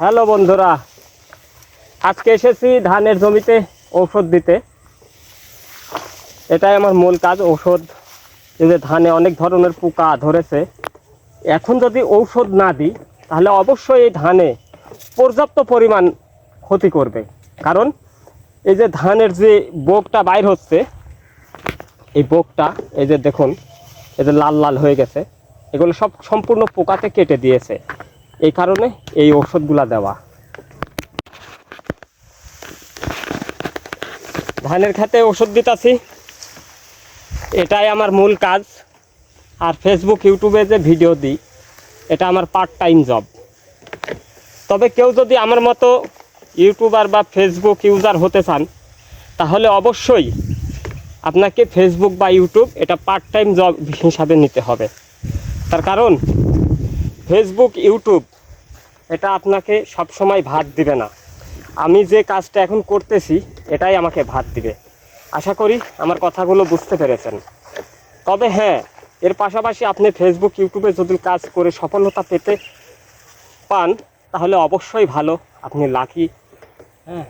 Hello বন্ধুরা, আজকে এসেছি ধানের জমিতে ঔষধ দিতে। এটাই আমার মূল কাজ, ঔষধ। যে ধানে অনেক ধরনের পোকা ধরেছে। এখন যদি ঔষধ না দিই, তাহলে অবশ্যই এই ধানে পর্যাপ্ত পরিমাণ ক্ষতি করবে। কারণ এই যে ধানের যে বোকটা বাইর হচ্ছে, এই বোকটা, এই যে দেখুন, এই যে লাল লাল হয়ে গেছে। এগুলো সব সম্পূর্ণ পোকাতে কেটে দিয়েছে। এই কারণে এই ওষুধগুলা দেওয়া। ধানের খেতে ওষুধ দিতাছি। এটাই আমার মূল কাজ। আর ফেসবুক ইউটিউবে যে ভিডিও দিই, এটা আমার পার্ট টাইম জব তবে কেউ যদি আমার মতো ইউটিউবার বা ফেসবুক ইউজার হতে চান, তাহলে অবশ্যই আপনাকে ফেসবুক বা ইউটিউব এটা পার্ট টাইম জব হিসাবে নিতে হবে। তার কারণ ফেসবুক ইউটিউব এটা আপনাকে সব সময় ভাত দিবে না। আমি যে কাজটা এখন করতেছি, এটাই আমাকে ভাত দিবে। আশা করি আমার কথাগুলো বুঝতে পেরেছেন। তবে হ্যাঁ এর পাশাপাশি আপনি ফেসবুক ইউটিউবে যদি কাজ করে সফলতা পেতে পান, তাহলে অবশ্যই ভালো, আপনি লাকি হ্যাঁ।